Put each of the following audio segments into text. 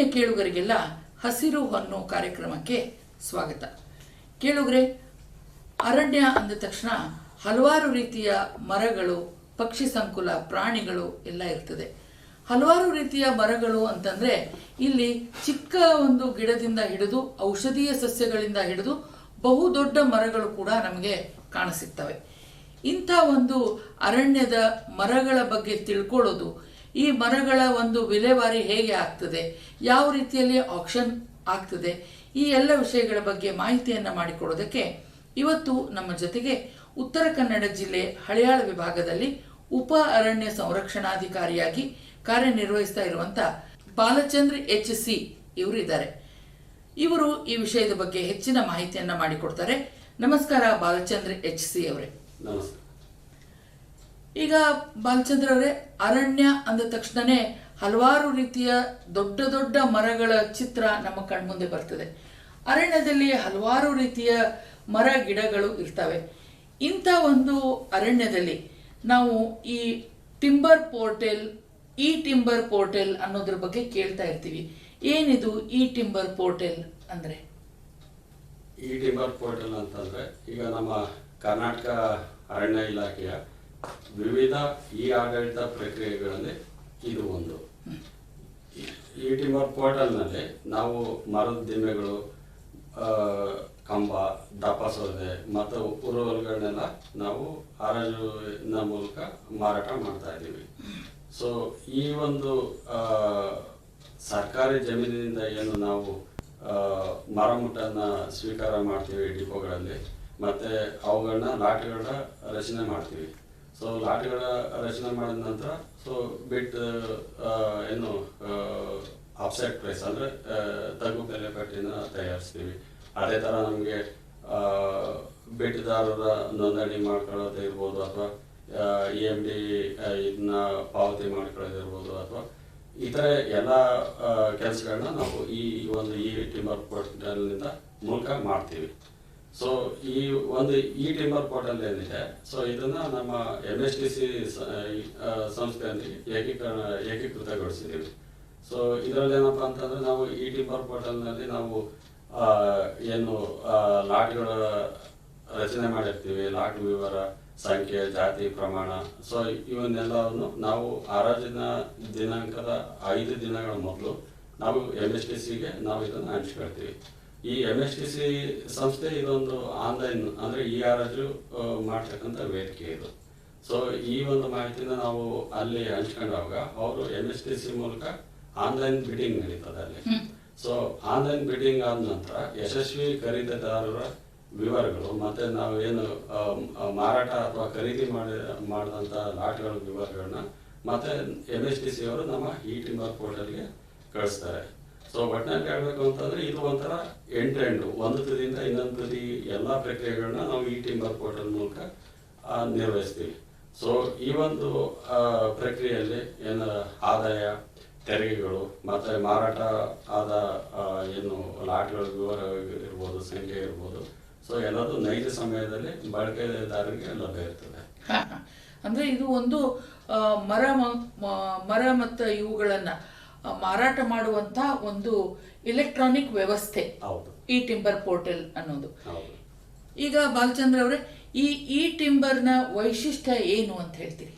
ಆತ್ಮೀಯ ಕೇಳುಗರಿಗೆಲ್ಲ ಹಸಿರು ಹೊನ್ನು ಕಾರ್ಯಕ್ರಮಕ್ಕೆ ಸ್ವಾಗತ. ಕೇಳುಗರೆ, ಅರಣ್ಯ ಅಂದ ತಕ್ಷಣ ಹಲವಾರು ರೀತಿಯ ಮರಗಳು, ಪಕ್ಷಿ ಸಂಕುಲ, ಪ್ರಾಣಿಗಳು ಎಲ್ಲ ಇರ್ತದೆ. ಹಲವಾರು ರೀತಿಯ ಮರಗಳು ಅಂತಂದ್ರೆ ಇಲ್ಲಿ ಚಿಕ್ಕ ಒಂದು ಗಿಡದಿಂದ ಹಿಡಿದು, ಔಷಧೀಯ ಸಸ್ಯಗಳಿಂದ ಹಿಡಿದು ಬಹು ದೊಡ್ಡ ಮರಗಳು ಕೂಡ ನಮಗೆ ಕಾಣಸಿಗ್ತವೆ. ಇಂಥ ಒಂದು ಅರಣ್ಯದ ಮರಗಳ ಬಗ್ಗೆ ತಿಳ್ಕೊಳ್ಳೋದು ಈ ಮರಗಳ ಒಂದು ವಿಲೇವಾರಿ ಹೇಗೆ ಆಗ್ತದೆ? ಯಾವ ರೀತಿಯಲ್ಲಿ ಆಕ್ಷನ್ ಆಗ್ತದೆ? ಈ ಎಲ್ಲ ವಿಷಯಗಳ ಬಗ್ಗೆ ಮಾಹಿತಿಯನ್ನ ಮಾಡಿಕೊಡೋದಕ್ಕೆ ಇವತ್ತು ನಮ್ಮ ಜೊತೆಗೆ ಉತ್ತರ ಕನ್ನಡ ಜಿಲ್ಲೆ ಹಳಿಯಾಳ ವಿಭಾಗದಲ್ಲಿ ಉಪ ಅರಣ್ಯ ಸಂರಕ್ಷಣಾಧಿಕಾರಿಯಾಗಿ ಕಾರ್ಯನಿರ್ವಹಿಸ್ತಾ ಇರುವಂತ ಬಾಲಚಂದ್ರ ಎಚ್ ಸಿ ಇವರಿದ್ದಾರೆ. ಇವರು ಈ ವಿಷಯದ ಬಗ್ಗೆ ಹೆಚ್ಚಿನ ಮಾಹಿತಿಯನ್ನ ಮಾಡಿಕೊಡ್ತಾರೆ. ನಮಸ್ಕಾರ ಬಾಲಚಂದ್ರ ಎಚ್ ಸಿ ಅವರೇ. ನಮಸ್ತೆ ಈಗ ಬಾಲಚಂದ್ರ ಅವರೇ, ಅರಣ್ಯ ಅಂದ ತಕ್ಷಣನೇ ಹಲವಾರು ರೀತಿಯ ದೊಡ್ಡ ದೊಡ್ಡ ಮರಗಳ ಚಿತ್ರ ನಮ್ಮ ಕಣ್ಮುಂದೆ ಬರ್ತದೆ. ಅರಣ್ಯದಲ್ಲಿ ಹಲವಾರು ರೀತಿಯ ಮರ ಗಿಡಗಳು ಇರ್ತವೆ. ಇಂಥ ಒಂದು ಅರಣ್ಯದಲ್ಲಿ ನಾವು ಈ ಟಿಂಬರ್ ಪೋರ್ಟೆಲ್, ಈ ಟಿಂಬರ್ ಪೋರ್ಟೆಲ್ ಅನ್ನೋದ್ರ ಬಗ್ಗೆ ಕೇಳ್ತಾ ಇರ್ತೀವಿ. ಏನಿದು ಈ ಟಿಂಬರ್ ಪೋರ್ಟೆಲ್ ಅಂದ್ರೆ? ಈ ಟಿಂಬರ್ ಪೋರ್ಟೆಲ್ ಅಂತಂದ್ರೆ ಈಗ ನಮ್ಮ ಕರ್ನಾಟಕ ಅರಣ್ಯ ಇಲಾಖೆಯ ವಿವಿಧ ಈ ಆಡಳಿತ ಪ್ರಕ್ರಿಯೆಗಳಲ್ಲಿ ಇದು ಒಂದು. ಈ- ಟಿಮರ್ ಪೋರ್ಟಲ್ನಲ್ಲಿ ನಾವು ಮರದ ದಿಮ್ಮೆಗಳು ಆ, ಕಂಬ ದಪ್ಪ ಸೌದೆ ಮತ್ತು ಉರುವಲುಗಳನ್ನೆಲ್ಲ ನಾವು ಹರಾಜಿನ ಮೂಲಕ ಮಾರಾಟ ಮಾಡ್ತಾ ಇದ್ದೀವಿ. ಸೊ ಈ ಒಂದು ಸರ್ಕಾರಿ ಜಮೀನಿನಿಂದ ಏನು ನಾವು ಮರಮುಟ್ಟನ್ನ ಸ್ವೀಕಾರ ಮಾಡ್ತೀವಿ ಡಿಪೋಗಳಲ್ಲಿ ಮತ್ತೆ ಅವುಗಳನ್ನ ಲಾಟ್ಗಳನ್ನ ರಚನೆ ಮಾಡ್ತೀವಿ. ಸೊ ಲಾಟ್ಗಳ ರಚನೆ ಮಾಡಿದ ನಂತರ ಸೊ ಬಿಟ್ ಏನು ಆಫ್ಸೆಟ್ ಪ್ರೈಸ್ ಅಂದ್ರೆ ತಗ್ಗು ಬೆಲೆ ಪಟ್ಟಿನ ತಯಾರಿಸ್ತೀವಿ. ಅದೇ ತರ ನಮಗೆ ಬಿಟ್ದಾರರ ನೋಂದಣಿ ಮಾಡ್ಕೊಳ್ಳೋದು ಇರ್ಬೋದು ಅಥವಾ ಇ ಎಂ ಡಿ ಇದನ್ನ ಪಾವತಿ ಮಾಡ್ಕೊಳ್ಳೋದಿರ್ಬೋದು ಅಥವಾ, ಇತರೆ ಎಲ್ಲ ಕೆಲಸಗಳನ್ನ ನಾವು ಈ ಒಂದು ಈ ಟಿಂಬರ್ ಪೋರ್ಟಲ್ನಿಂದ ಮೂಲಕ ಮಾಡ್ತೀವಿ. ಸೊ ಈ ಒಂದು ಈ ಟಿಂಬರ್ ಪೋರ್ಟಲ್ ಏನಿದೆ? ಸೊ ಇದನ್ನ ನಮ್ಮ ಎಂ ಎಸ್ ಟಿ ಸಿ ಸಂಸ್ಥೆಯಲ್ಲಿ ಏಕೀಕರಣ, ಏಕೀಕೃತಗೊಳಿಸಿದ್ದೀವಿ. ಸೊ ಇದರಲ್ಲಿ ಏನಪ್ಪಾ ಅಂತಂದ್ರೆ ನಾವು ಈ ಟಿಂಬರ್ ಪೋರ್ಟಲ್ನಲ್ಲಿ ನಾವು ಏನು ಲಾಟ್ಗಳ ರಚನೆ ಮಾಡಿರ್ತೀವಿ. ಲಾಟ್ ವಿವರ, ಸಂಖ್ಯೆ, ಜಾತಿ, ಪ್ರಮಾಣ. ಸೊ ಇವನ್ನೆಲ್ಲವನ್ನು ನಾವು ಆರಾಜಿನ ದಿನಾಂಕದ ಐದು ದಿನಗಳ ಮೊದಲು ನಾವು ಎಂ ಎಸ್ ಟಿ ಸಿಗೆ ನಾವು ಇದನ್ನು ಹಂಚ್ಕೊಳ್ತೀವಿ ಈ ಎಂ ಎಸ್ ಟಿ ಸಿ ಸಂಸ್ಥೆ ಇದೊಂದು ಆನ್ಲೈನ್ ಅಂದರೆ ಇ ಆರ್ ಎಸ್ ಮಾಡ್ತಕ್ಕಂಥ ವೇದಿಕೆ ಇದು. ಸೊ ಈ ಒಂದು ಮಾಹಿತಿನ ನಾವು ಅಲ್ಲಿ ಹಂಚ್ಕೊಂಡಾಗ ಅವರು ಎಂ ಎಸ್ ಟಿ ಸಿ ಮೂಲಕ ಆನ್ಲೈನ್ ಬಿಡಿಂಗ್ ನಡೀತದೆ ಅಲ್ಲಿ. ಸೊ ಆನ್ಲೈನ್ ಬಿಡಿಂಗ್ ಆದ ನಂತರ ಯಶಸ್ವಿ ಖರೀದಿದಾರರ ವಿವರಗಳು ಮತ್ತೆ ನಾವು ಏನು ಮಾರಾಟ ಅಥವಾ ಖರೀದಿ ಮಾಡಿ ಮಾಡಿದಂಥ ಲಾಟ್ಗಳ ವಿವರಗಳನ್ನ ಮತ್ತೆ ಎಂ ಎಸ್ ಟಿ ಸಿ ಅವರು ನಮ್ಮ ಈ ಟಿಂಬರ್ ಪೋರ್ಟಲ್ಗೆ ಕಳಿಸ್ತಾರೆ. ಸೊ ಒಟ್ಟಿನಲ್ಲಿ ಹೇಳ್ಬೇಕು ಅಂತಂದ್ರೆ ಇದು ಒಂಥರ ಎಂಡ್ ಎಂಡ್ ಒಂದು ತುದಿಯಿಂದ ಇನ್ನೊಂದು ತುದಿ ಎಲ್ಲ ಪ್ರಕ್ರಿಯೆಗಳನ್ನ ನಾವು ಈ ಟಿಂಬರ್ ಪೋರ್ಟಲ್ ಮೂಲಕ ನಿರ್ವಹಿಸ್ತೀವಿ. ಸೊ ಈ ಒಂದು ಪ್ರಕ್ರಿಯೆಯಲ್ಲಿ ಏನ ಆದಾಯ, ತೆರಿಗೆಗಳು, ಮತ್ತೆ ಮಾರಾಟ ಆದ ಏನು ಲಾಟ್ಗಳ ವಿವರ ಇರ್ಬೋದು, ಸಂಖ್ಯೆ ಇರ್ಬೋದು. ಸೊ ಎಲ್ಲದು ನೈಜ ಸಮಯದಲ್ಲಿ ಬಳಕೆದಾರರಿಗೆ ಲಭ್ಯ ಇರ್ತದೆ. ಅಂದ್ರೆ ಇದು ಒಂದು ಮರ ಮರ ಮತ್ತು ಇವುಗಳನ್ನ ಮಾರಾಟ ಮಾಡುವಂತ ಒಂದು ಎಲೆಕ್ಟ್ರಾನಿಕ್ ವ್ಯವಸ್ಥೆ. ಹೌದು. ಈ ಟಿಂಬರ್ ಪೋರ್ಟಲ್ ಅನ್ನೋದು. ಹೌದು. ಈಗ ಬಾಲಚಂದ್ರ ಅವರೇ ಈ ಈ ಟಿಂಬರ್ನ ವೈಶಿಷ್ಟ್ಯ ಏನು ಅಂತ ಹೇಳ್ತೀರಿ?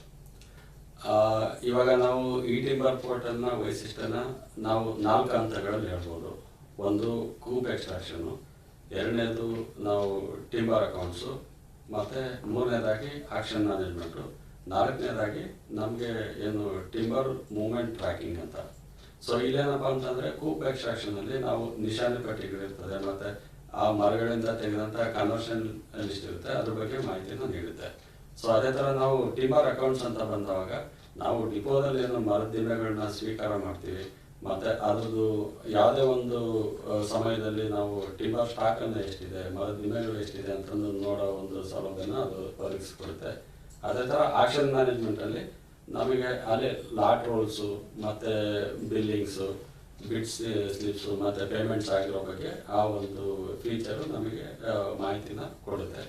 ಇವಾಗ ನಾವು ಈ ಟಿಂಬರ್ ಪೋರ್ಟಲ್ನ ವೈಶಿಷ್ಟ್ಯನ ನಾವು ನಾಲ್ಕು ಹಂತಗಳಲ್ಲಿ ಹೇಳ್ಬೋದು. ಒಂದು ಕೂಪ್ ಎಕ್ಸ್ಟ್ರಾಕ್ಷನ್ ಎರಡನೇದು ನಾವು ಟಿಂಬರ್ ಅಕೌಂಟ್ಸು ಮತ್ತೆ ಮೂರನೇದಾಗಿ ಆಕ್ಷನ್ ಮ್ಯಾನೇಜ್ಮೆಂಟ್ ನಾಲ್ಕನೇದಾಗಿ ನಮಗೆ ಏನು ಟಿಂಬರ್ ಮೂವ್ಮೆಂಟ್ ಟ್ರ್ಯಾಕಿಂಗ್ ಅಂತ. ಸೊ ಇಲ್ಲೇನಪ್ಪ ಅಂತಂದ್ರೆ ಕೂಪ್ ಎಕ್ಸ್ಟ್ರಾಕ್ಷನ್ ಅಲ್ಲಿ ನಾವು ನಿಶಾನೆ ಪಟ್ಟಿಗಳಿರ್ತದೆ ಮತ್ತೆ ಆ ಮರಗಳಿಂದ ತೆಗೆದಂತ ಕನ್ವರ್ಷನ್ ಲಿಸ್ಟ್ ಇರುತ್ತೆ. ಅದ್ರ ಬಗ್ಗೆ ಮಾಹಿತಿಯನ್ನು ನೀಡುತ್ತೆ. ಸೊ ಅದೇ ತರ ನಾವು ಟಿಮರ್ ಅಕೌಂಟ್ಸ್ ಅಂತ ಬಂದಾಗ ನಾವು ಡಿಪೋದಲ್ಲಿ ಏನು ಮರದ ದಿನಗಳನ್ನ ಸ್ವೀಕಾರ ಮಾಡ್ತೀವಿ. ಮತ್ತೆ ಅದ್ರದ್ದು ಯಾವುದೇ ಒಂದು ಸಮಯದಲ್ಲಿ ನಾವು ಟಿಮರ್ ಸ್ಟಾಕ್ ಅನ್ನ ಎಷ್ಟಿದೆ, ಮರದ ದಿನಗಳು ಎಷ್ಟಿದೆ ಅಂತಂದು ನೋಡೋ ಒಂದು ಸೌಲಭ್ಯನ ಅದು ಒದಗಿಸಿಕೊಡುತ್ತೆ. ಅದೇ ತರ ಆಕ್ಷನ್ ಮ್ಯಾನೇಜ್ಮೆಂಟ್ ಅಲ್ಲಿ ನಮಗೆ ಅಲ್ಲಿ ಲಾಟ್ ರೋಲ್ಸು ಮತ್ತು ಬಿಲ್ಲಿಂಗ್ಸು ಬಿಟ್ಸ್ ಸ್ಲಿಪ್ಸು ಮತ್ತು ಪೇಮೆಂಟ್ಸ್ ಆಗಿರೋ ಬಗ್ಗೆ ಆ ಒಂದು ಫೀಚರು ನಮಗೆ ಮಾಹಿತಿನ ಕೊಡುತ್ತೆ.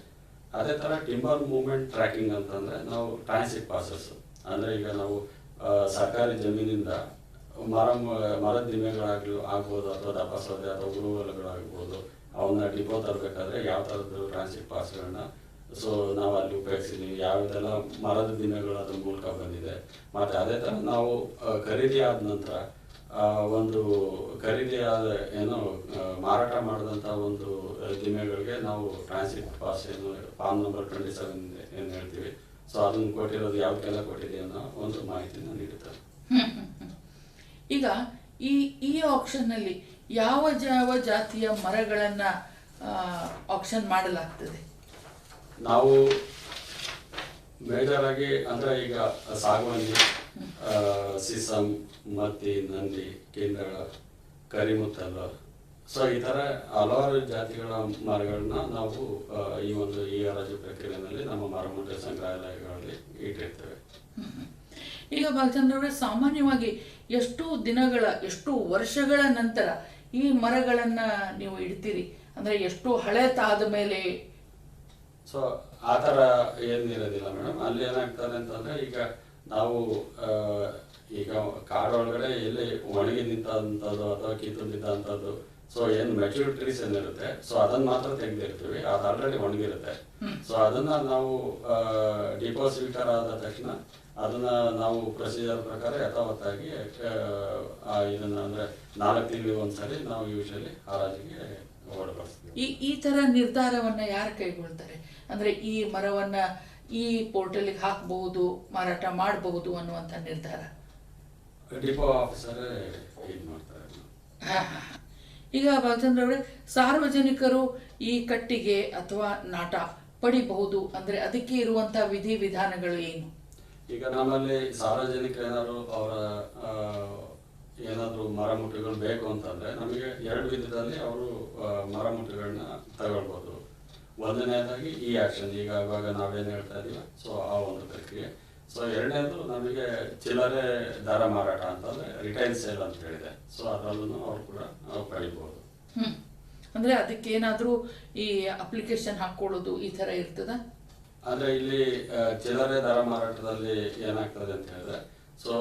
ಅದೇ ಥರ ಟಿಂಬರ್ ಮೂವ್ಮೆಂಟ್ ಟ್ರ್ಯಾಕಿಂಗ್ ಅಂತಂದರೆ ನಾವು ಟ್ರಾನ್ಸಿಟ್ ಪಾಸಸ್ಸು ಅಂದರೆ ಈಗ ನಾವು ಸರ್ಕಾರಿ ಜಮೀನಿಂದ ಮರ ಮರದ ದಿಮೆಗಳಾಗಲಿ ಆಗ್ಬೋದು ಅಥವಾ ದಪ್ಪ ಸೌದೆ ಅಥವಾ ಉರುವಲುಗಳಾಗ್ಬೋದು ಅವನ್ನ ಡಿಪೋ ತರಬೇಕಾದ್ರೆ ಯಾವ ಥರದ್ದು ಟ್ರಾನ್ಸಿಟ್ ಪಾಸ್ಗಳನ್ನ ಸೊ ನಾವು ಅಲ್ಲಿ ಉಪಯೋಗಿಸಿದ್ವಿ ಯಾವ್ದೆಲ್ಲ ಮರದ ದಿನಗಳು ಅದ್ರ ಮೂಲಕ ಬಂದಿದೆ. ಮತ್ತೆ ಅದೇ ಥರ ನಾವು ಖರೀದಿ ಆದ ನಂತರ ಒಂದು ಖರೀದಿ ಆದ, ಏನು ಮಾರಾಟ ಮಾಡಿದಂಥ ಒಂದು ದಿನಗಳಿಗೆ ನಾವು ಟ್ರಾನ್ಸಿಟ್ ಪಾಸ್ ಏನು ಫಾರ್ಮ್ ನಂಬರ್ ಟ್ವೆಂಟಿ ಸೆವೆನ್ ಏನು ಹೇಳ್ತೀವಿ. ಸೊ ಅದನ್ನು ಕೊಟ್ಟಿರೋದು ಯಾವ್ದಕ್ಕೆಲ್ಲ ಕೊಟ್ಟಿದೆ ಅನ್ನೋ ಒಂದು ಮಾಹಿತಿನ ನೀಡುತ್ತೆ. ಈಗ ಈ ಈ ಆಕ್ಷನ್ನಲ್ಲಿ ಯಾವ ಯಾವ ಜಾತಿಯ ಮರಗಳನ್ನ ಆಪ್ಷನ್ ಮಾಡಲಾಗ್ತದೆ? ನಾವು ಮೇಜರ್ ಆಗಿ ಅಂದ್ರೆ ಈಗ ಸಾಗವಾನಿ ಸಿಸಮ್ ಮತ್ತಿ, ನಂದಿ, ಕೇಂದ್ರಗಳ ಕರಿಮುತ್ತಲ್ಲ ಸೊ ಈ ತರ ಹಲವಾರು ಜಾತಿಗಳ ಮರಗಳನ್ನ ನಾವು ಈ ಒಂದು ಈ ಹರಾಜು ಪ್ರಕ್ರಿಯೆಯಲ್ಲಿ ನಮ್ಮ ಮರಮುಂಡೆ ಸಂಗ್ರಹಾಲಯಗಳಲ್ಲಿ ಇಟ್ಟಿರ್ತೇವೆ. ಈಗ ಬಾಲಚಂದ್ರವ್ರೆ ಸಾಮಾನ್ಯವಾಗಿ ಎಷ್ಟು ದಿನಗಳ, ಎಷ್ಟು ವರ್ಷಗಳ ನಂತರ ಈ ಮರಗಳನ್ನ ನೀವು ಇಡ್ತೀರಿ? ಅಂದ್ರೆ ಎಷ್ಟು ಹಳೆತಾದ ಮೇಲೆ ಸೊ ಆ ಥರ ಏನಿರೋದಿಲ್ಲ ಮೇಡಮ್. ಅಲ್ಲಿ ಏನಾಗ್ತದೆ ಅಂತಂದ್ರೆ ಈಗ ನಾವು ಈಗ ಕಾಡೊಳಗಡೆ ಎಲ್ಲಿ ಒಣಗಿ ನಿಂತಂಥದ್ದು ಅಥವಾ ಕಿತ್ತು ನಿಂತಂಥದ್ದು ಸೊ ಏನು ಮೆಚೂರ್ ಟ್ರೀಸ್ ಏನಿರುತ್ತೆ ಸೊ ಅದನ್ನ ಮಾತ್ರ ತೆಗೆದಿರ್ತೀವಿ. ಅದು ಆಲ್ರೆಡಿ ಒಣಗಿರುತ್ತೆ. ಸೊ ಅದನ್ನ ನಾವು ಡಿಪಾಸಿಟರ್ ಆದ ತಕ್ಷಣ ಅದನ್ನ ನಾವು ಪ್ರೊಸೀಜರ್ ಪ್ರಕಾರ ಯಥಾವತ್ತಾಗಿ ಇದನ್ನ ಅಂದ್ರೆ ನಾಲ್ಕು ತಿಂಗಳಿಗೆ ಒಂದ್ಸರಿ ನಾವು ಯೂಶಲಿ ಹರಾಜಿಗೆ ಈ ಈ ತರ ನಿರ್ಧಾರವನ್ನ ಯಾರು ಕೈಗೊಳ್ತಾರೆ? ಅಂದ್ರೆ ಈ ಮರವನ್ನ ಈ ಪೋರ್ಟಲ್ಗೆ ಹಾಕಬಹುದು ಮಾರಾಟ ಮಾಡಬಹುದು ಅನ್ನುವಂತ ನಿರ್ಧಾರ. ಈಗ ಭಾಗಚಂದ್ರ ಅವರೇ ಸಾರ್ವಜನಿಕರು ಈ ಕಟ್ಟಿಗೆ ಅಥವಾ ನಾಟ ಪಡಿಬಹುದು ಅಂದ್ರೆ ಅದಕ್ಕೆ ಇರುವಂತ ವಿಧಿ ವಿಧಾನಗಳು ಏನು? ಈಗ ನಮ್ಮಲ್ಲಿ ಸಾರ್ವಜನಿಕರು ಏನಾದ್ರು ಅವರ ಏನಾದ್ರು ಮರಮುಟ್ಟುಗಳು ಬೇಕು ಅಂತಂದರೆ ನಮಗೆ ಎರಡು ವಿಧದಲ್ಲಿ ಅವರು ಮರಮುಟ್ಟುಗಳನ್ನ ತಗೊಳ್ಬೋದು. ಒಂದನೇದಾಗಿ ಈ ಆಕ್ಷನ್ ಈಗ ಇವಾಗ ನಾವೇನು ಹೇಳ್ತಾ ಇದೀವಿ ಸೊ ಆ ಒಂದು ಪ್ರಕ್ರಿಯೆ. ಸೊ ಎರಡನೇದು ನಮಗೆ ಚಿಲ್ಲರೆ ದರ ಮಾರಾಟ ಅಂತಂದ್ರೆ ರಿಟೈಲ್ ಸೇಲ್ ಅಂತ ಹೇಳಿದೆ. ಸೊ ಅದರಲ್ಲೂ ಅವ್ರು ಕೂಡ ನಾವು ಪಡಿಬೋದು. ಹ್ಮ್. ಅಂದ್ರೆ ಅದಕ್ಕೆ ಏನಾದರೂ ಈ ಅಪ್ಲಿಕೇಶನ್ ಹಾಕೊಳ್ಳೋದು ಈ ತರ ಇರ್ತದ? ಅಂದ್ರೆ ಇಲ್ಲಿ ಚಿಲ್ಲರೆ ದರ ಮಾರಾಟದಲ್ಲಿ ಏನಾಗ್ತದೆ ಅಂತ ಹೇಳಿದ್ರೆ ಸೊ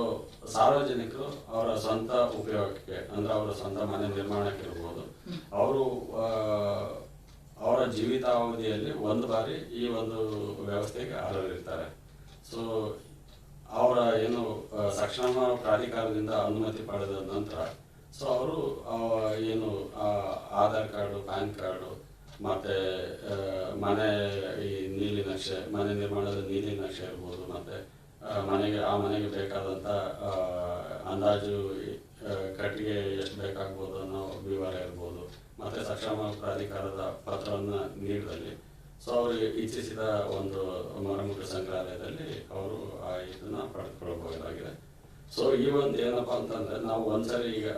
ಸಾರ್ವಜನಿಕರು ಅವರ ಸ್ವಂತ ಉಪಯೋಗಕ್ಕೆ, ಅಂದ್ರೆ ಅವರ ಸ್ವಂತ ಮನೆ ನಿರ್ಮಾಣಕ್ಕೆ ಇರ್ಬೋದು. ಅವರು ಅವರ ಜೀವಿತಾವಧಿಯಲ್ಲಿ ಒಂದು ಬಾರಿ ಈ ಒಂದು ವ್ಯವಸ್ಥೆಗೆ ಅರ್ಹರಿರ್ತಾರೆ ಸೊ ಅವರ ಏನು ಸಕ್ಷಮ ಪ್ರಾಧಿಕಾರದಿಂದ ಅನುಮತಿ ಪಡೆದ ನಂತರ ಸೊ ಅವರು ಏನು ಆಧಾರ್ ಕಾರ್ಡು, ಪ್ಯಾನ್ ಕಾರ್ಡು, ಮತ್ತೆ ಮನೆ ಈ ನೀಲಿ ನಕ್ಷೆ, ಮನೆ ನಿರ್ಮಾಣದ ನೀಲಿ ನಕ್ಷೆ ಇರ್ಬೋದು, ಮತ್ತೆ ಮನೆಗೆ ಆ ಮನೆಗೆ ಬೇಕಾದಂತ ಆ, ಅಂದಾಜು ಕಟ್ಟಿಗೆ ಎಷ್ಟು ಬೇಕಾಗ್ಬೋದು ಅನ್ನೋ ವಿವರ ಇರ್ಬೋದು. ಮತ್ತೆ ಸಕ್ಷಮ ಪ್ರಾಧಿಕಾರದ ಪತ್ರವನ್ನ ನೀಡಿದಲ್ಲಿ. ಸೊ ಅವರು ಇಚ್ಛಿಸಿದ ಒಂದು ಮರಮುಟ್ಟು ಸಂಗ್ರಹಾಲಯದಲ್ಲಿ ಅವರು ಆ ಇದನ್ನ ಪಡೆದುಕೊಳ್ಳಬಹುದಾಗಿದೆ. ಸೊ ಈ ಒಂದು ಏನಪ್ಪಾ ಅಂತಂದ್ರೆ ನಾವು ಒಂದ್ಸರಿ ಈಗ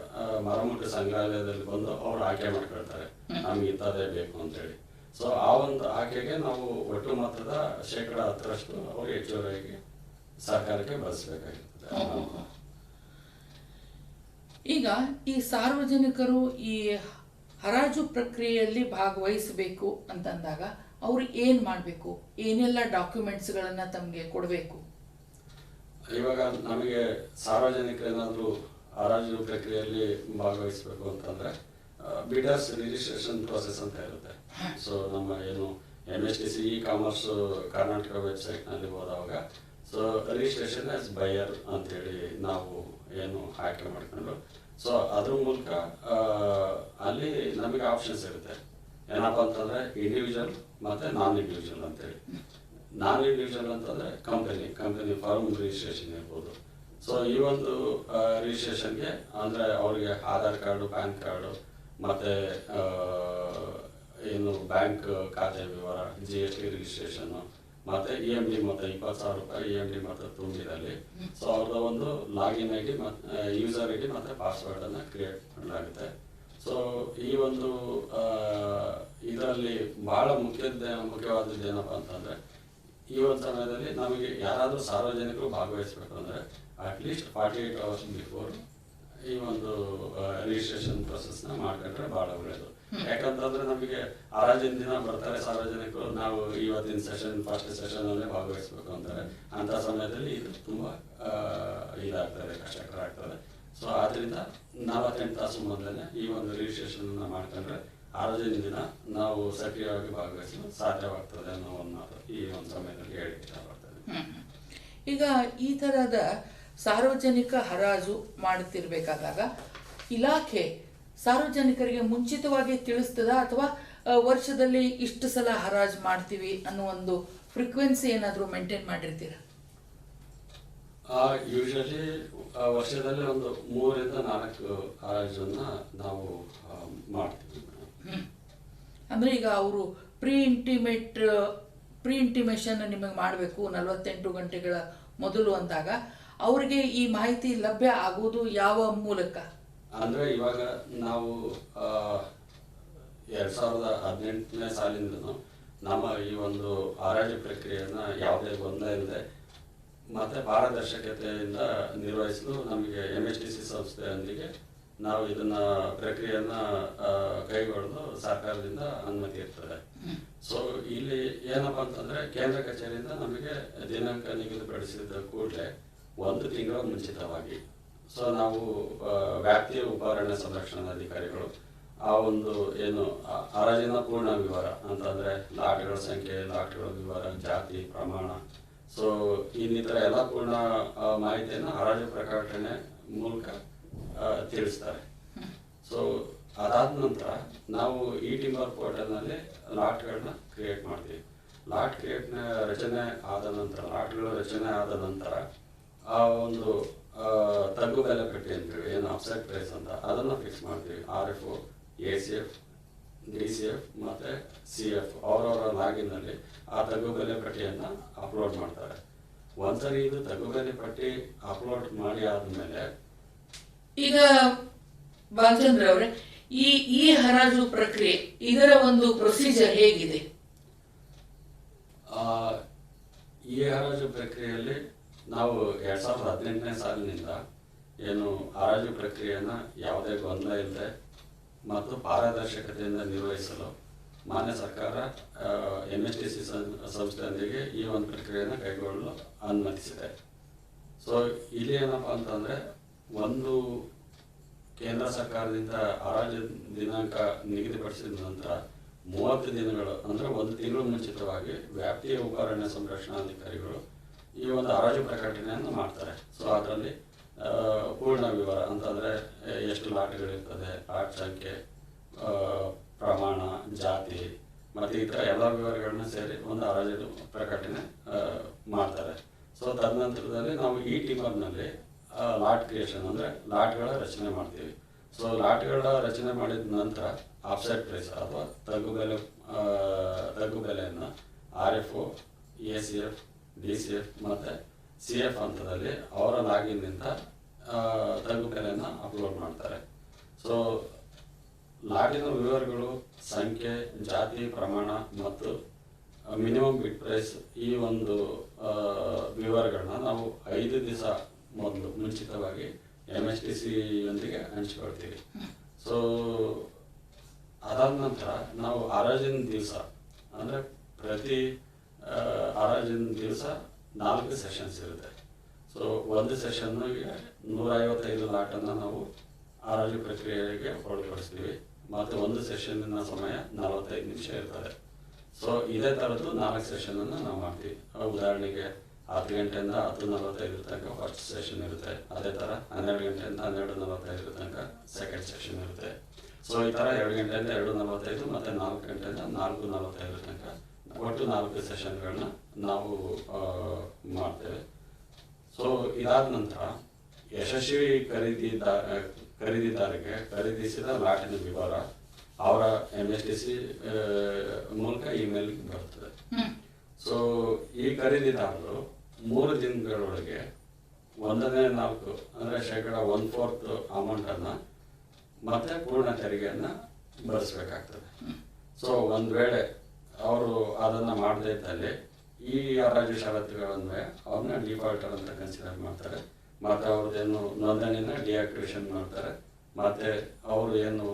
ಮರಮುಟ್ಟು ಸಂಗ್ರಹಾಲಯದಲ್ಲಿ ಬಂದು ಅವ್ರು ಆಯ್ಕೆ ಮಾಡ್ಕೊಳ್ತಾರೆ. ನಮ್ಗೆ ಇಂಥದ್ದೇ ಬೇಕು ಅಂತ ಹೇಳಿ ಸೊ ಆ ಒಂದು ಆಯ್ಕೆಗೆ ನಾವು ಒಟ್ಟು ಮೊತ್ತದ ಶೇಕಡ ಹತ್ತರಷ್ಟು ಅವ್ರು ಹೆಚ್ಚುವರಿಯಾಗಿ ಸರ್ಕಾರಕ್ಕೆ ಬಳಸಬೇಕಾಗಿರ್ತದೆ. ಈಗ ಈ ಸಾರ್ವಜನಿಕರು ಈ ಹರಾಜು ಪ್ರಕ್ರಿಯೆಯಲ್ಲಿ ಭಾಗವಹಿಸಬೇಕು ಅಂತಂದಾಗ ಅವರು ಏನ್ ಮಾಡಬೇಕು? ಏನೆಲ್ಲ ಡಾಕ್ಯುಮೆಂಟ್ಸ್ಗಳನ್ನ ತಮಗೆ ಕೊಡಬೇಕು? ಇವಾಗ ನಮಗೆ ಸಾರ್ವಜನಿಕರೇನಾದರೂ ಹರಾಜು ಪ್ರಕ್ರಿಯೆಯಲ್ಲಿ ಭಾಗವಹಿಸಬೇಕು ಅಂತಂದ್ರೆ ಬಿಡರ್ಸ್ ರಿಜಿಸ್ಟ್ರೇಷನ್ ಪ್ರೋಸೆಸ್ ಅಂತ ಇರುತ್ತೆ. ಸೊ ನಮ್ಮ ಏನು M S T C e commerce Karnataka ವೆಬ್ಸೈಟ್ನಲ್ಲಿ ಹೋದಾಗ ಸೊ ರಿಜಿಸ್ಟ್ರೇಷನ್ ಆಸ್ ಬೈಯರ್ ಅಂತೇಳಿ ನಾವು ಏನು ಆಯ್ಕೆ ಮಾಡ್ಕೊಂಡು. ಸೊ ಅದ್ರ ಮೂಲಕ ಅಲ್ಲಿ ನಮಗೆ ಆಪ್ಷನ್ಸ್ ಇರುತ್ತೆ. ಏನಪ್ಪಾ ಅಂತಂದ್ರೆ ಇಂಡಿವಿಜುವಲ್ ಮತ್ತೆ ನಾನ್ ಇಂಡಿವಿಜುವಲ್ ಅಂತೇಳಿ. ನಾನ್ ಇಂಡಿವಿಜುವಲ್ ಅಂತಂದ್ರೆ ಕಂಪನಿ ಕಂಪನಿ ಫಾರ್ಮ್ ರಿಜಿಸ್ಟ್ರೇಷನ್ ಇರ್ಬೋದು. ಸೊ ಈ ಒಂದು ರಿಜಿಸ್ಟ್ರೇಷನ್ಗೆ ಅಂದ್ರೆ ಅವ್ರಿಗೆ ಆಧಾರ್ ಕಾರ್ಡು, ಪ್ಯಾನ್ ಕಾರ್ಡು, ಮತ್ತೆ ಏನು ಬ್ಯಾಂಕ್ ಖಾತೆ ವಿವರ ಜಿ ಎಸ್ ಟಿ ರಿಜಿಸ್ಟ್ರೇಷನ್ ಮತ್ತೆ ಇ ಎಂ ಡಿ ಮೊತ್ತ ಇಪ್ಪತ್ತು ಸಾವಿರ ರೂಪಾಯಿ ಇ ಎಂ ಡಿ ಮೊತ್ತ ತುಂಬಿದಲ್ಲಿ ಸೊ ಅವ್ರದ್ದು ಒಂದು ಲಾಗಿನ್ ಐ ಡಿ ಮತ್ತೆ ಯೂಸರ್ ಐ ಡಿ ಮತ್ತೆ ಪಾಸ್ವರ್ಡ್ ಅನ್ನ ಕ್ರಿಯೇಟ್ ಮಾಡಲಾಗುತ್ತೆ. ಸೊ ಈ ಒಂದು ಇದರಲ್ಲಿ ಬಹಳ ಮುಖ್ಯದ ಮುಖ್ಯವಾದದ್ದು ಏನಪ್ಪ ಅಂತಂದ್ರೆ, ಈ ಒಂದು ಸಮಯದಲ್ಲಿ ನಮಗೆ ಯಾರಾದರೂ ಸಾರ್ವಜನಿಕರು ಭಾಗವಹಿಸಬೇಕು ಅಂದ್ರೆ at least forty eight hours before ಈ ಒಂದು ರಿಜಿಸ್ಟ್ರೇಷನ್ ಪ್ರೊಸೆಸ್ನ ಮಾಡ್ಕೊಂಡ್ರೆ ಬಹಳ ಒಳ್ಳೆಯದು ಯಾಕಂತಂದ್ರೆ ನಮಗೆ ಆರಾಜಿನ ದಿನ ಬರ್ತಾರೆ ಸಾರ್ವಜನಿಕರು. ನಾವು ಇವತ್ತಿನ ಸೆಷನ್ ಫಸ್ಟ್ ಸೆಷನ್ ಅಲ್ಲೇ ಭಾಗವಹಿಸಬೇಕು ಅಂತಾರೆ. ಅಂತ ಸಮಯದಲ್ಲಿ ಇದು ತುಂಬಾ ಇದಾಗ್ತದೆ ಕಷ್ಟಕರ ಆಗ್ತದೆ ಸೊ ಆದ್ರಿಂದ ನಲವತ್ತೆಂಟು ತಾಸು ಮೊದಲೇ ಈ ಒಂದು ರಿಜಿಸ್ಟ್ರೇಷನ್ ಮಾಡ್ಕೊಂಡ್ರೆ ಆರಾಜಿನ ದಿನ ನಾವು ಸಕ್ರಿಯವಾಗಿ ಭಾಗವಹಿಸಲು ಸಾಧ್ಯವಾಗ್ತದೆ ಅನ್ನೋ ಒಂದು ಮಾತು ಈ ಒಂದು ಸಮಯದಲ್ಲಿ ಹೇಳಿ ಇಷ್ಟಪಡ್ತೇನೆ. ಈಗ ಈ ತರದ ಸಾರ್ವಜನಿಕ ಹರಾಜು ಮಾಡುತ್ತಿರಬೇಕಾದಾಗ ಇಲಾಖೆ ಸಾರ್ವಜನಿಕರಿಗೆ ಮುಂಚಿತವಾಗಿ ತಿಳಿಸ್ತದ ಅಥವಾ ವರ್ಷದಲ್ಲಿ ಇಷ್ಟು ಸಲ ಹರಾಜು ಮಾಡ್ತೀವಿ ಅನ್ನೋ ಒಂದು ಫ್ರೀಕ್ವೆನ್ಸಿ ಏನಾದರೂ ಮೇಂಟೈನ್ ಮಾಡಿರ್ತೀರಾ? ಯೂಶಲಿ ವರ್ಷದಲ್ಲಿ ಒಂದು ಮೂರರಿಂದ ನಾಲ್ಕು ಹರಾಜನ್ನ ನಾವು ಮಾಡ್ತೀವಿ ಅಂದ್ರೆ ಈಗ ಅವರು ಪ್ರೀ ಇಂಟಿಮೇಟ್ ಪ್ರೀ ಇಂಟಿಮೇಷನ್ ನಿಮಗೆ ಮಾಡಬೇಕು ನಲವತ್ತೆಂಟು ಗಂಟೆಗಳ ಮೊದಲು ಅಂದಾಗ ಅವರಿಗೆ ಈ ಮಾಹಿತಿ ಲಭ್ಯ ಆಗುವುದು ಯಾವ ಮೂಲಕ? ಅಂದ್ರೆ ಇವಾಗ ನಾವು ಎರಡು ಸಾವಿರದ ಹದಿನೆಂಟನೇ ಸಾಲಿಂದನು ನಮ್ಮ ಈ ಒಂದು ಹರಾಜು ಪ್ರಕ್ರಿಯೆಯನ್ನ ಯಾವುದೇ ಗೊಂದಲ ಇಲ್ಲದೆ ಮತ್ತೆ ಪಾರದರ್ಶಕತೆಯಿಂದ ನಿರ್ವಹಿಸಲು ನಮಗೆ ಎಂ ಎಸ್ ಟಿ ಸಿ ಸಂಸ್ಥೆಯೊಂದಿಗೆ ನಾವು ಇದನ್ನ ಪ್ರಕ್ರಿಯೆಯನ್ನ ಕೈಗೊಳ್ಳಲು ಸರ್ಕಾರದಿಂದ ಅನುಮತಿ ಇರ್ತದೆ. ಸೊ ಇಲ್ಲಿ ಏನಪ್ಪಾ ಅಂತಂದ್ರೆ ಕೇಂದ್ರ ಕಚೇರಿಯಿಂದ ನಮಗೆ ದಿನಾಂಕ ನಿಗದಿಪಡಿಸಿದ ಕೂಡಲೇ ಒಂದು ತಿಂಗಳ ಮುಂಚಿತವಾಗಿ ಸೊ ನಾವು ವ್ಯಾಪ್ತಿಯ ಸಂರಕ್ಷಣಾ ಅಧಿಕಾರಿಗಳು, ಆ ಒಂದು ಏನು, ಆ ಹರಾಜಿನ ಪೂರ್ಣ ವಿವರ, ಅಂತಂದ್ರೆ ಲಾಟ್ಗಳ ಸಂಖ್ಯೆ ಲಾಟ್ಗಳ ವಿವರ, ಜಾತಿ, ಪ್ರಮಾಣ. ಸೊ ಇನ್ನಿತರ ಎಲ್ಲ ಪೂರ್ಣ ಮಾಹಿತಿಯನ್ನು ಹರಾಜು ಪ್ರಕಟಣೆ ಮೂಲಕ ತಿಳಿಸ್ತಾರೆ. ಸೊ ಅದಾದ ನಂತರ ನಾವು ಈ ಟಿಂಬರ್ ಪೋರ್ಟಲ್ನಲ್ಲಿ ಲಾಟ್ಗಳನ್ನ ಕ್ರಿಯೇಟ್ ಮಾಡ್ತೀವಿ. ಲಾಟ್ ಕ್ರಿಯೇಟ್ ರಚನೆ ಆದ ನಂತರ, ಲಾಟ್ಗಳ ರಚನೆ ಆದ ನಂತರ, ಆ ಒಂದು ಆ, ಅಂತೇಳಿ ಅಂತೀವಿ ಏನು ಅಪ್ಸೆಟ್ ಪ್ರೈಸ್ ಅಂತ ಅದನ್ನ ಫಿಕ್ಸ್ ಮಾಡ್ತೀವಿ. R F A C F D C F ಮತ್ತೆ ಸಿ ಎಫ್ ಅವರವರ ಲಾಗಿನಲ್ಲಿ ಆ ತಗ್ಗು ಬೆಲೆ ಪಟ್ಟಿಯನ್ನ ಅಪ್ಲೋಡ್ ಮಾಡ್ತಾರೆ. ಒಂದ್ಸರಿ ಇದು ತಗ್ಗು ಬೆಲೆ ಪಟ್ಟಿ ಅಪ್ಲೋಡ್ ಮಾಡಿ ಆದ್ಮೇಲೆ ಈಗ ಬಾಲಚಂದ್ರ ಅವರೇ ಈ ಈ ಹರಾಜು ಪ್ರಕ್ರಿಯೆ ಇದರ ಒಂದು ಪ್ರೊಸೀಜರ್ ಹೇಗಿದೆ? ಈ ಹರಾಜು ಪ್ರಕ್ರಿಯೆಯಲ್ಲಿ ನಾವು ಎರಡ್ ಸಾವಿರದ ಹದಿನೆಂಟನೇ ಸಾಲಿನಿಂದ ಏನು ಹರಾಜು ಪ್ರಕ್ರಿಯೆಯನ್ನ ಯಾವುದೇ ಗೊಂದಲ ಇಲ್ಲದೆ ಮತ್ತು ಪಾರದರ್ಶಕತೆಯಿಂದ ನಿರ್ವಹಿಸಲು ಮಾನ್ಯ ಸರ್ಕಾರ ಎನ್ ಎಸ್ ಟಿ ಸಿ ಸಂಸ್ಥೆಯೊಂದಿಗೆ ಈ ಒಂದು ಪ್ರಕ್ರಿಯೆಯನ್ನು ಕೈಗೊಳ್ಳಲು ಅನುಮತಿಸಿದೆ. ಸೊ ಇಲ್ಲಿ ಏನಪ್ಪ ಅಂತಂದ್ರೆ ಒಂದು ಕೇಂದ್ರ ಸರ್ಕಾರದಿಂದ ಹರಾಜು ದಿನಾಂಕ ನಿಗದಿಪಡಿಸಿದ ನಂತರ ಮೂವತ್ತು ದಿನಗಳು, ಅಂದರೆ ಒಂದು ತಿಂಗಳು ಮುಂಚಿತವಾಗಿ ವ್ಯಾಪ್ತಿಯ ಉಪಾರಣ್ಯ ಸಂರಕ್ಷಣಾಧಿಕಾರಿಗಳು ಈ ಒಂದು ಹರಾಜು ಪ್ರಕಟಣೆಯನ್ನು ಮಾಡ್ತಾರೆ. ಸೊ ಅದರಲ್ಲಿ ಪೂರ್ಣ ವಿವರ ಅಂತಂದ್ರೆ ಎಷ್ಟು ಲಾಟ್ಗಳಿರ್ತದೆ, ಲಾಟ್ ಸಂಖ್ಯೆ ಪ್ರಮಾಣ, ಜಾತಿ, ಮತ್ತೆ ಈ ತರ ಎಲ್ಲ ವಿವರಗಳನ್ನ ಸೇರಿ ಒಂದು ಹರಾಜು ಪ್ರಕಟಣೆ ಮಾಡ್ತಾರೆ. ಸೊ ತದನಂತರದಲ್ಲಿ ನಾವು ಈ ಟಿಮರ್ನಲ್ಲಿ ಲಾಟ್ ಕ್ರಿಯೇಷನ್ ಅಂದ್ರೆ ಲಾಟ್ಗಳ ರಚನೆ ಮಾಡ್ತೀವಿ. ಸೊ ಲಾಟ್ಗಳ ರಚನೆ ಮಾಡಿದ ನಂತರ ಆಫ್ಸೆಟ್ ಪ್ರೈಸ್ ಅಥವಾ ತಗ್ಗು ಬೆಲೆ ತಗ್ಗು ಬೆಲೆಯನ್ನು R F A C F D C F ಮತ್ತೆ ಸಿ ಎಫ್ ಹಂತದಲ್ಲಿ ಅವರ ಲಾಗಿನ್ನಿಂದ ತಗ್ಗು ಬೆಲೆಯನ್ನು ಅಪ್ಲೋಡ್ ಮಾಡ್ತಾರೆ. ಸೊ ಲಾಗಿನ್ ವಿವರಗಳು, ಸಂಖ್ಯೆ, ಜಾತಿ, ಪ್ರಮಾಣ ಮತ್ತು ಮಿನಿಮಮ್ ಬಿಟ್ ಪ್ರೈಸ್ ಈ ಒಂದು ವಿವರಗಳನ್ನ ನಾವು ಐದು ದಿವಸ ಮೊದಲು ಮುಂಚಿತವಾಗಿ ಎಂ ಎಸ್ ಟಿ ಸಿಯೊಂದಿಗೆ ಹಂಚಿಕೊಳ್ತೀವಿ. ಸೊ ಅದಾದ ನಂತರ ನಾವು ಹರಾಜಿನ ದಿವಸ, ಅಂದರೆ ಪ್ರತಿ ಹರಾಜಿನ ದಿವಸ ನಾಲ್ಕು ಸೆಷನ್ಸ್ ಇರುತ್ತೆ. ಸೊ ಒಂದು ಸೆಷನ್ಗೆ ನೂರ ಐವತ್ತೈದು ಲಾಟನ್ನು ನಾವು ಆರೋಗ್ಯ ಪ್ರಕ್ರಿಯೆಗೆ ಒಳಪಡಿಸ್ತೀವಿ ಮತ್ತು ಒಂದು ಸೆಷನ್ನಿನ ಸಮಯ ನಲವತ್ತೈದು ನಿಮಿಷ ಇರ್ತದೆ. ಸೊ ಇದೇ ಥರದ್ದು ನಾಲ್ಕು ಸೆಷನನ್ನು ನಾವು ಮಾಡ್ತೀವಿ. ಉದಾಹರಣೆಗೆ ಹತ್ತು ಗಂಟೆಯಿಂದ ಹತ್ತು ನಲವತ್ತೈದರ ತನಕ ಫಸ್ಟ್ ಸೆಷನ್ ಇರುತ್ತೆ. ಅದೇ ಥರ ಹನ್ನೆರಡು ಗಂಟೆಯಿಂದ ಹನ್ನೆರಡು ನಲವತ್ತೈದು ತನಕ ಸೆಕೆಂಡ್ ಸೆಷನ್ ಇರುತ್ತೆ. ಸೊ ಈ ಥರ ಎರಡು ಗಂಟೆಯಿಂದ ಎರಡು ನಲವತ್ತೈದು ಮತ್ತು ನಾಲ್ಕು ಗಂಟೆಯಿಂದ ನಾಲ್ಕು ನಲವತ್ತೈದರ ತನಕ ಒಟ್ಟು ನಾಲ್ಕು ಸೆಷನ್ಗಳನ್ನ ನಾವು ಮಾಡ್ತೇವೆ. ಸೊ ಇದಾದ ನಂತರ ಯಶಸ್ವಿ ಖರೀದಿದ ಖರೀದಿದಾರಿಗೆ ಖರೀದಿಸಿದ ಲಾಟಿನ ವಿವರ ಅವರ ಎಂ ಎಸ್ ಟಿ ಸಿ ಮೂಲಕ ಇಮೇಲ್ ಬರ್ತದೆ. ಸೊ ಈ ಖರೀದಿದಾರರು ಮೂರು ದಿನಗಳೊಳಗೆ ಒಂದನೇ ನಾಲ್ಕು ಅಂದರೆ ಶೇಕಡ ಒನ್ ಫೋರ್ತ್ ಅಮೌಂಟ್ ಅನ್ನ ಮತ್ತೆ ಪೂರ್ಣ ತೆರಿಗೆಯನ್ನು ಭರಿಸ್ಬೇಕಾಗ್ತದೆ. ಸೊ ಒಂದ್ ವೇಳೆ ಅವರು ಅದನ್ನ ಮಾಡದೇ ಇದ್ದಲ್ಲಿ ಈ ಹರಾಜು ಷರತ್ತುಗಳನ್ವಯ ಅವ್ರನ್ನ ಡಿಫಾಲ್ಟರ್ ಅಂತ ಕನ್ಸಿಡರ್ ಮಾಡ್ತಾರೆ. ಮತ್ತೆ ಅವ್ರದ್ದೇನು ನೋಂದಣಿನ ಡಿಆಕ್ಟಿವೇಶನ್ ಮಾಡ್ತಾರೆ. ಮತ್ತೆ ಅವರು ಏನು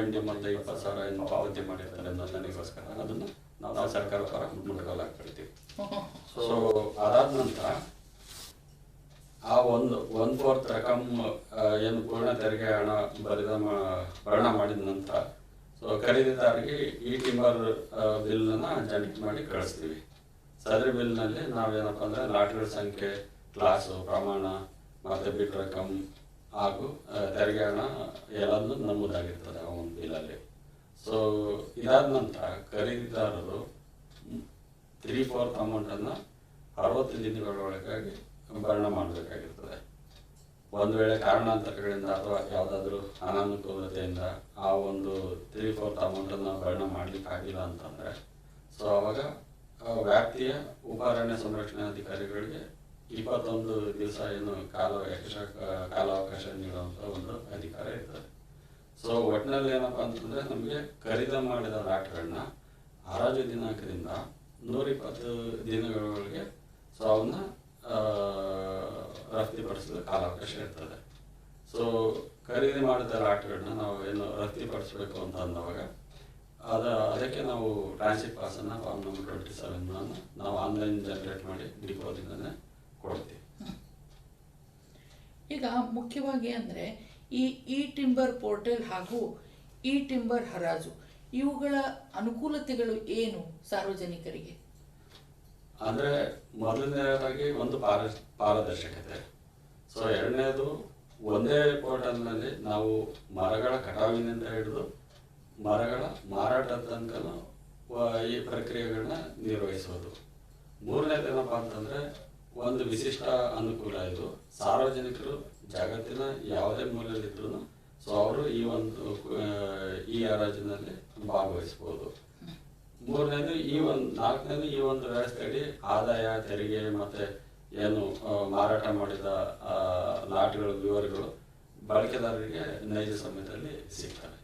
ಎಂ ಡಿ ಮತ್ತೆ ಇಪ್ಪತ್ತು ಸಾವಿರ ಏನು ಪಾವತಿ ಮಾಡಿರ್ತಾರೆ ನೋಂದಣಿಗೋಸ್ಕರ ಅದನ್ನ ನಾವು ಸರ್ಕಾರ ಪರ ಮುಟ್ಟುಗೋಲು ಹಾಕ್ಬಿಡ್ತೀವಿ ಸೊ ಅದಾದ ನಂತರ ಆ ಒಂದು ಒನ್ ಫೋರ್ತ್ ರಕಮ್ ಏನು ಪೂರ್ಣ ತೆರಿಗೆ ಹಣ ಬರಿದ ಪರಿಣಾಮ ಮಾಡಿದ ನಂತರ ಖರೀದಿದಾರರಿಗೆ ಈ ಟಿಂಬರ್ ಬಿಲ್ನ ಜನರೇಟ್ ಮಾಡಿ ಕಳಿಸ್ತೀವಿ. ಸದರಿ ಬಿಲ್ನಲ್ಲಿ ನಾವೇನಪ್ಪ ಅಂದ್ರೆ ಲಾಟ್ಗಳ ಸಂಖ್ಯೆ ಕ್ಲಾಸ್ ಪ್ರಮಾಣ ಮತ್ತೆ ಬಿಲ್ ರಕಮ್ ಹಾಗೂ ತೆರಿಗೆ ಹಣ ಎಲ್ಲದನ್ನು ನಮೂದಾಗಿರ್ತದೆ ಆ ಒಂದು ಬಿಲ್ಲಲ್ಲಿ. ಸೊ ಇದಾದ ನಂತರ ಖರೀದಿದಾರರು ತ್ರೀ ಫೋರ್ತ್ ಅಮೌಂಟನ್ನು ಅರವತ್ತು ದಿನಗಳೊಳಗಾಗಿ ಭರಣ ಮಾಡಬೇಕಾಗಿರ್ತದೆ. ಒಂದು ವೇಳೆ ಕಾರಣಾಂತರಗಳಿಂದ ಅಥವಾ ಯಾವುದಾದ್ರೂ ಅನಾನುಕೂಲತೆಯಿಂದ ಆ ಒಂದು ತ್ರೀ ಫೋರ್ತ್ ಅಮೌಂಟನ್ನು ಬರ್ಣ ಮಾಡ್ಲಿಕ್ಕೆ ಆಗಿಲ್ಲ ಅಂತಂದರೆ ಸೊ ಅವಾಗ ವ್ಯಾಪ್ತಿಯ ಉಪಾರಣ್ಯ ಸಂರಕ್ಷಣಾಧಿಕಾರಿಗಳಿಗೆ ಇಪ್ಪತ್ತೊಂದು ದಿವಸ ಏನು ಕಾಲ ಎಕ್ಸ್ಟ್ರಾ ಕಾಲಾವಕಾಶ ನೀಡುವಂಥ ಒಂದು ಅಧಿಕಾರ ಇರ್ತದೆ. ಸೊ ಒಟ್ಟಿನಲ್ಲಿ ಏನಪ್ಪ ಅಂತಂದರೆ ನಮಗೆ ಖರೀದಿ ಮಾಡಿದ ಲಾಟ್ಗಳನ್ನ ಹರಾಜು ದಿನಾಂಕದಿಂದ ನೂರಿಪ್ಪತ್ತು ದಿನಗಳೊಳಗೆ ಸೊ ಅವನ್ನ ರಫ್ತಿಪಡಿಸಲು ಕಾಲಾವಕಾಶ ಇರ್ತದೆ. ಸೊ ಖರೀದಿ ಮಾಡಿದ ಲಾಟ್ಗಳನ್ನ ನಾವು ಏನು ರಫ್ತಿಪಡಿಸಬೇಕು ಅಂತ ಅಂದವಾಗ, ಅದ, ಅದಕ್ಕೆ ನಾವು ಟ್ರಾನ್ಸಿಟ್ ಪಾಸನ್ನು ಫಾರ್ಮ್ ನಂಬರ್ ಟ್ವೆಂಟಿ ಸೆವೆನ್ ನಾವು ಆನ್ಲೈನ್ ಜನರೇಟ್ ಮಾಡಿ ಡಿಪೋದಿಂದನೇ ಕೊಡ್ತೀವಿ ಈಗ ಮುಖ್ಯವಾಗಿ ಅಂದರೆ ಈ ಇ ಟಿಂಬರ್ ಪೋರ್ಟಲ್ ಹಾಗೂ ಇ ಟಿಂಬರ್ ಹರಾಜು, ಇವುಗಳ ಅನುಕೂಲತೆಗಳು ಏನು ಸಾರ್ವಜನಿಕರಿಗೆ? ಅಂದ್ರೆ ಮೊದಲನೇದಾಗಿ ಒಂದು ಪಾರ ಪಾರದರ್ಶಕತೆ. ಸೊ ಎರಡನೇದು ಒಂದೇ ಪೋರ್ಟಲ್ನಲ್ಲಿ ನಾವು ಮರಗಳ ಕಟಾವಿನಿಂದ ಹಿಡಿದು ಮರಗಳ ಮಾರಾಟದ ತನಕನೂ ಈ ಪ್ರಕ್ರಿಯೆಗಳನ್ನ ನಿರ್ವಹಿಸೋದು. ಮೂರನೇದೇನಪ್ಪ ಅಂತಂದರೆ ಒಂದು ವಿಶಿಷ್ಟ ಅನುಕೂಲ ಇದು. ಸಾರ್ವಜನಿಕರು ಜಗತ್ತಿನ ಯಾವುದೇ ಮೂಲೆಯಲ್ಲಿದ್ದರೂ ಸೊ, ಅವರು ಈ ಒಂದು ಈ ಹರಾಜಿನಲ್ಲಿ ಭಾಗವಹಿಸಬಹುದು ಮೂರನೇದು ಈ ಒಂದು ನಾಲ್ಕನೇದು ಈ ಒಂದು ವ್ಯವಸ್ಥೆಯಡಿ ಆದಾಯ ತೆರಿಗೆ ಮತ್ತೆ ಏನು ಮಾರಾಟ ಮಾಡಿದ ಲಾಟ್ಗಳ ವಿವರಗಳು ಬಳಕೆದಾರರಿಗೆ ನೈಜ ಸಮಯದಲ್ಲಿ ಸಿಗ್ತವೆ.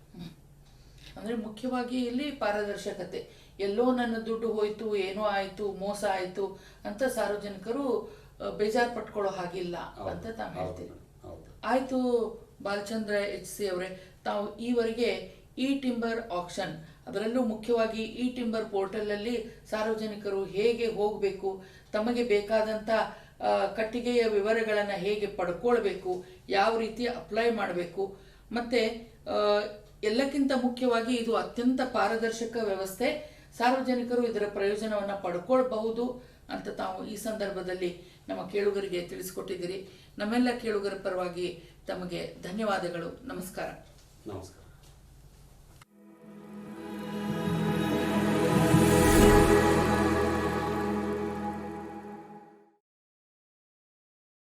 ಅಂದ್ರೆ ಮುಖ್ಯವಾಗಿ ಇಲ್ಲಿ ಪಾರದರ್ಶಕತೆ. ಎಲ್ಲೋ ನನ್ನ ದುಡ್ಡು ಹೋಯ್ತು ಏನೋ ಆಯ್ತು ಮೋಸ ಆಯ್ತು ಅಂತ ಸಾರ್ವಜನಿಕರು ಬೇಜಾರ್ ಪಟ್ಕೊಳ್ಳೋ ಹಾಗಿಲ್ಲ ಅಂತ ತಾವು ಹೇಳ್ತೀರಿ ಆಯಿತು ಬಾಲಚಂದ್ರ ಎಚ್ ಸಿ ಅವರೇ ತಾವು ಈವರೆಗೆ ಇ ಟಿಂಬರ್ ಆಕ್ಷನ್ ಅದರಲ್ಲೂ ಮುಖ್ಯವಾಗಿ ಇ ಟಿಂಬರ್ ಪೋರ್ಟಲಲ್ಲಿ ಸಾರ್ವಜನಿಕರು ಹೇಗೆ ಹೋಗಬೇಕು, ತಮಗೆ ಬೇಕಾದಂಥ ಕಟ್ಟಿಗೆಯ ವಿವರಗಳನ್ನು ಹೇಗೆ ಪಡ್ಕೊಳ್ಬೇಕು, ಯಾವ ರೀತಿ ಅಪ್ಲೈ ಮಾಡಬೇಕು, ಮತ್ತು ಎಲ್ಲಕ್ಕಿಂತ ಮುಖ್ಯವಾಗಿ ಇದು ಅತ್ಯಂತ ಪಾರದರ್ಶಕ ವ್ಯವಸ್ಥೆ. ಸಾರ್ವಜನಿಕರು ಇದರ ಪ್ರಯೋಜನವನ್ನು ಪಡ್ಕೊಳ್ಬಹುದು ಅಂತ ತಾವು ಈ ಸಂದರ್ಭದಲ್ಲಿ ನಮ್ಮ ಕೇಳುಗರಿಗೆ ತಿಳಿಸಿಕೊಟ್ಟಿದ್ದೀರಿ. ನಮ್ಮೆಲ್ಲ ಕೇಳುಗರ ಪರವಾಗಿ ತಮಗೆ ಧನ್ಯವಾದಗಳು. ನಮಸ್ಕಾರ. ನಮಸ್ಕಾರ.